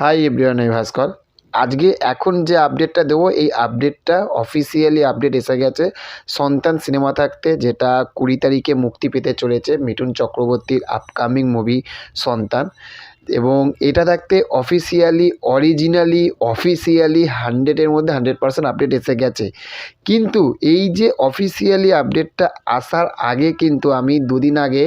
Hi everyone আমি ভাস্কর। আজকে এখন যে আপডেটটা দেবো, এই আপডেটটা অফিসিয়ালি আপডেট এসে গেছে সন্তান সিনেমা থাকতে, যেটা কুড়ি তারিখে মুক্তি পেতে চলেছে মিঠুন চক্রবর্তীর আপকামিং মুভি সন্তান। এবং এটা থাকতে অফিসিয়ালি অরিজিনালি অফিসিয়ালি হান্ড্রেডের মধ্যে হান্ড্রেড পার্সেন্ট আপডেট এসে গেছে। কিন্তু এই যে অফিসিয়ালি আপডেটটা আসার আগে কিন্তু আমি দুদিন আগে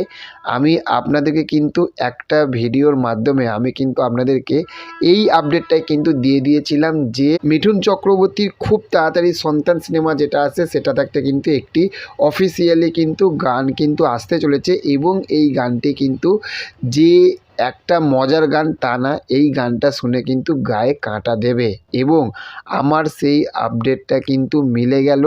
আমি আপনাদেরকে কিন্তু একটা ভিডিওর মাধ্যমে আমি কিন্তু আপনাদেরকে এই আপডেটটাই কিন্তু দিয়ে দিয়েছিলাম যে মিঠুন চক্রবর্তীর খুব তাড়াতাড়ি সন্তান সিনেমা যেটা আছে সেটা থাকতে কিন্তু একটি অফিসিয়ালি কিন্তু গান কিন্তু আসতে চলেছে এবং এই গানটি কিন্তু যে একটা মজার গান তা না, এই গানটা শুনে কিন্তু গায়ে কাঁটা দেবে এবং আমার সেই আপডেটটা কিন্তু মিলে গেল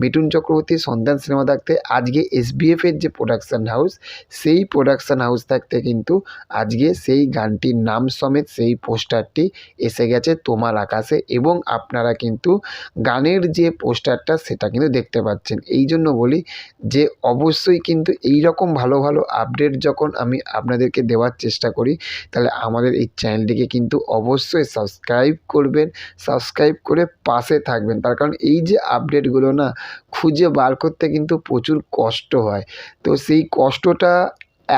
মিঠুন চক্রবর্তী সন্তান সিনেমা থাকতে আজকে এসবিএফের যে প্রোডাকশান হাউস সেই প্রোডাকশান হাউস থাকতে কিন্তু আজকে সেই গানটির নাম সমেত সেই পোস্টারটি এসে গেছে তোমার আকাশে এবং আপনারা কিন্তু গানের যে পোস্টারটা সেটা কিন্তু দেখতে পাচ্ছেন। এই জন্য বলি যে অবশ্যই কিন্তু এই রকম ভালো ভালো আপডেট যখন আমি আপনাদেরকে দেওয়ার চেষ্টা করি, তাহলে আমাদের এই চ্যানেলটিকে কিন্তু অবশ্যই সাবস্ক্রাইব করবেন, সাবস্ক্রাইব করে পাশে থাকবেন। তার কারণ এই যে আপডেটগুলো না, খুঁজে বার করতে কিন্তু প্রচুর কষ্ট হয়। তো সেই কষ্টটা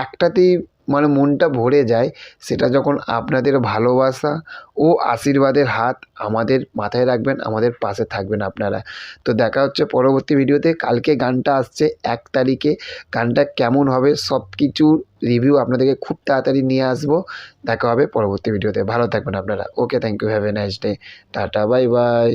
একটাতেই মানে মনটা ভরে যায়, সেটা যখন আপনাদের ভালোবাসা ও আশীর্বাদের হাত আমাদের মাথায় রাখবেন, আমাদের পাশে থাকবেন আপনারা। তো দেখা হচ্ছে পরবর্তী ভিডিওতে, কালকে গানটা আসছে এক তারিখে, গানটা কেমন হবে সব কিছুর রিভিউ আপনাদেরকে খুব তাড়াতাড়ি নিয়ে আসব, দেখা হবে পরবর্তী ভিডিওতে। ভালো থাকবেন আপনারা। Okay thank you have a nice day tata bye bye